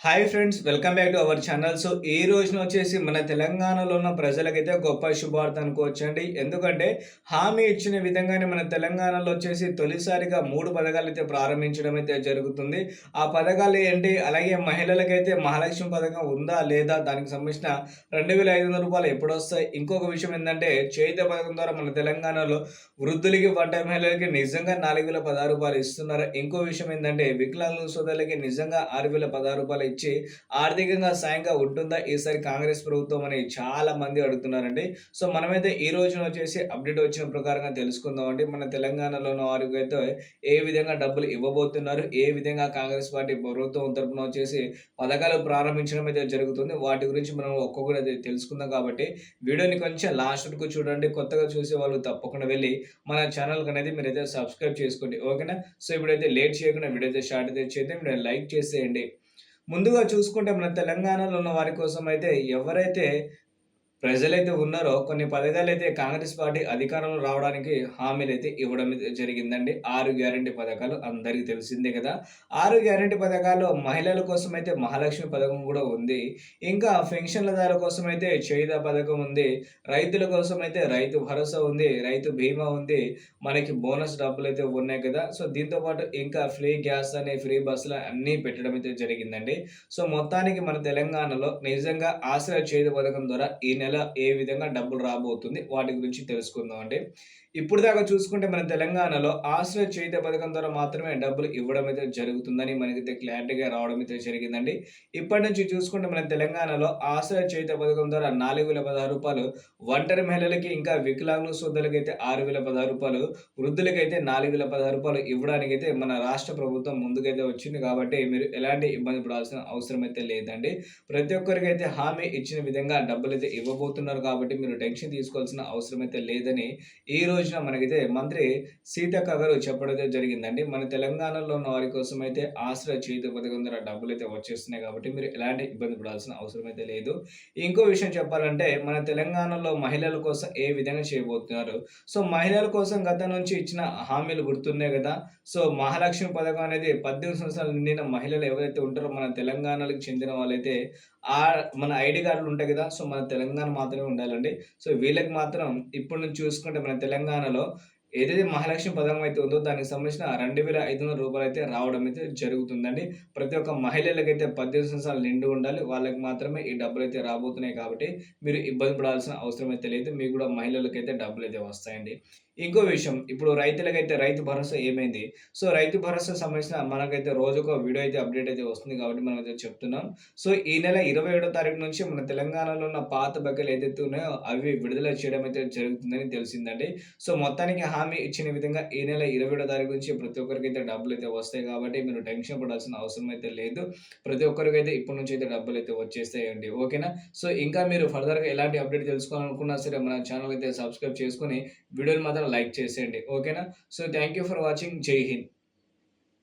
Hi friends welcome back to our channel so ఈ రోజున వచ్చేసి మన తెలంగాణలో ఉన్న ప్రజలకైతే గొప్ప శుభార్త అనుకోవచ్చండి. ఎందుకంటే హామీ ఇచ్చిన విధంగానే మన తెలంగాణలో వచ్చేసి తొలిసారిగా మూడు పథకాలు అయితే ప్రారంభించడం అయితే జరుగుతుంది. ఆ పథకాలు ఏంటి? అలాగే మహిళలకైతే మహాలక్ష్మి పథకం ఉందా లేదా? దానికి సంబంధించిన రెండు వేల ఐదు వందల రూపాయలు ఎప్పుడు వస్తాయి? ఇంకొక విషయం ఏంటంటే చేయిత పథకం ద్వారా మన తెలంగాణలో వృద్ధులకి వంట మహిళలకి నిజంగా నాలుగు వేల పదహారు రూపాయలు ఇస్తున్నారు? ఇంకో విషయం ఏంటంటే వికలాంగుల సోదరులకి నిజంగా ఆరు వేల పదహారు రూపాయలు ఇచ్చి ఆర్థికంగా సాయంగా ఉంటుందా? ఈసారి కాంగ్రెస్ ప్రభుత్వం అని చాలా మంది అడుగుతున్నారండి. సో మనమైతే ఈ రోజున వచ్చేసి అప్డేట్ వచ్చిన ప్రకారంగా తెలుసుకుందామండి మన తెలంగాణలోని వారికి అయితే ఏ విధంగా డబ్బులు ఇవ్వబోతున్నారు? ఏ విధంగా కాంగ్రెస్ పార్టీ ప్రభుత్వం తరపున వచ్చేసి పథకాలు ప్రారంభించడం అయితే జరుగుతుంది. వాటి గురించి మనం ఒక్కొక్కటి అయితే తెలుసుకుందాం కాబట్టి వీడియోని కొంచెం లాస్ట్ వరకు చూడండి. కొత్తగా చూసే వాళ్ళు తప్పకుండా వెళ్ళి మన ఛానల్ అనేది మీరైతే సబ్స్క్రైబ్ చేసుకోండి. ఓకేనా? సో ఇప్పుడైతే లేట్ చేయకుండా వీడియో అయితే స్టార్ట్ అయితే చేద్దాం. లైక్ చేసేయండి. ముందుగా చూసుకుంటే మన తెలంగాణలో ఉన్న వారి కోసం అయితే ఎవరైతే ప్రజలైతే ఉన్నారో కొన్ని పథకాలు అయితే కాంగ్రెస్ పార్టీ అధికారంలో రావడానికి హామీలు అయితే ఇవ్వడం అయితే జరిగిందండి. ఆరు గ్యారంటీ పథకాలు అందరికీ తెలిసిందే కదా. ఆరు గ్యారంటీ పథకాలు మహిళల కోసం అయితే మహాలక్ష్మి పథకం కూడా ఉంది. ఇంకా పెన్షన్లదారుల కోసం అయితే చేయుత పథకం ఉంది. రైతుల కోసం అయితే రైతు భరోసా ఉంది. రైతు బీమా ఉంది. మనకి బోనస్ డబ్బులు అయితే ఉన్నాయి కదా. సో దీంతో పాటు ఇంకా ఫ్రీ గ్యాస్ అని ఫ్రీ బస్సులు అన్నీ పెట్టడం అయితే జరిగిందండి. సో మొత్తానికి మన తెలంగాణలో నిజంగా ఆశ్రయ చేయుత పథకం ద్వారా ఈ నెల నెల ఏ విధంగా డబ్బులు రాబోతుంది వాటి గురించి తెలుసుకుందాం అండి. ఇప్పుడు దాకా చూసుకుంటే మన తెలంగాణలో ఆశ్రయ చేత పథకం ద్వారా మాత్రమే డబ్బులు ఇవ్వడం అయితే జరుగుతుందని మనకైతే క్లారిటీగా రావడం అయితే జరిగిందండి. ఇప్పటి నుంచి చూసుకుంటే మన తెలంగాణలో ఆశ్రయ చేత పథకం ద్వారా నాలుగు వేల పదహారు రూపాయలు ఒంటరి మహిళలకి ఇంకా వికలాంగుల శుద్ధులకి అయితే ఆరు వేల పదహారు రూపాయలు వృద్ధులకైతే నాలుగు వేల పదహారు రూపాయలు ఇవ్వడానికి అయితే మన రాష్ట్ర ప్రభుత్వం ముందుకైతే వచ్చింది కాబట్టి మీరు ఎలాంటి ఇబ్బంది పడాల్సిన అవసరం అయితే లేదండి. ప్రతి ఒక్కరికైతే హామీ ఇచ్చిన విధంగా డబ్బులు అయితే ఇవ్వబోతున్నారు కాబట్టి మీరు టెన్షన్ తీసుకోవాల్సిన అవసరం అయితే లేదని ఈ రోజున మనకైతే మంత్రి సీతక్క గారు చెప్పడం జరిగిందండి. మన తెలంగాణలో ఉన్న వారి కోసం అయితే ఆశ్రయ చేతి పథకం ద్వారా డబ్బులు అయితే వచ్చేస్తున్నాయి కాబట్టి మీరు ఎలాంటి ఇబ్బంది పడాల్సిన అవసరం అయితే లేదు. ఇంకో విషయం చెప్పాలంటే మన తెలంగాణలో మహిళల కోసం ఏ విధంగా చేయబోతున్నారు? సో మహిళల కోసం గత నుంచి ఇచ్చిన హామీలు గుర్తున్నాయి కదా. సో మహాలక్ష్మి పథకం అనేది పద్దెనిమిది సంవత్సరాలు నిండిన మహిళలు ఎవరైతే ఉంటారో మన తెలంగాణకు చెందిన వాళ్ళైతే ఆ మన ఐడి కార్డులు ఉంటాయి కదా. సో మన తెలంగాణ మాత్రమే ఉండాలండి. సో వీళ్ళకి మాత్రం ఇప్పుడు నుంచి చూసుకుంటే మన తెలంగాణలో ఏదైతే మహాలక్ష్మి పథకం అయితే ఉందో దానికి సంబంధించిన రెండు వేల ఐదు వందల రూపాయలు అయితే రావడం అయితే జరుగుతుందండి. ప్రతి ఒక్క మహిళలకైతే పద్దెనిమిది సంవత్సరాలు నిండు ఉండాలి. వాళ్ళకి మాత్రమే ఈ డబ్బులు అయితే రాబోతున్నాయి కాబట్టి మీరు ఇబ్బంది పడాల్సిన అవసరం అయితే లేదు. మీకు కూడా మహిళలకైతే డబ్బులు అయితే వస్తాయండి. ఇంకో విషయం ఇప్పుడు రైతులకైతే రైతు భరోసా ఏమైంది? సో రైతు భరోసా సంబంధించిన మనకైతే రోజుకు వీడియో అయితే అప్డేట్ అయితే వస్తుంది కాబట్టి మనం అయితే చెప్తున్నాం. సో ఈ నెల ఇరవై ఏడో తారీఖు నుంచి మన తెలంగాణలో ఉన్న పాత బగ్గలు ఏదైతే ఉన్నాయో అవి విడుదల చేయడం అయితే జరుగుతుందని తెలిసిందండి. సో మొత్తానికి హామీ ఇచ్చిన విధంగా ఈ నెల ఇరవై ఏడో తారీఖు నుంచి ప్రతి ఒక్కరికి అయితే డబ్బులు అయితే వస్తాయి కాబట్టి మీరు టెన్షన్ పడాల్సిన అవసరం అయితే లేదు. ప్రతి ఒక్కరికైతే ఇప్పటి నుంచి అయితే డబ్బులు అయితే వచ్చేస్తాయండి. ఓకేనా? సో ఇంకా మీరు ఫర్దర్గా ఎలాంటి అప్డేట్ తెలుసుకోవాలనుకున్నా సరే మన ఛానల్ అయితే సబ్స్క్రైబ్ చేసుకొని వీడియోలు మాత్రం లైక్ చేసేయండి. ఓకేనా? So thank you for watching. జై హింద్.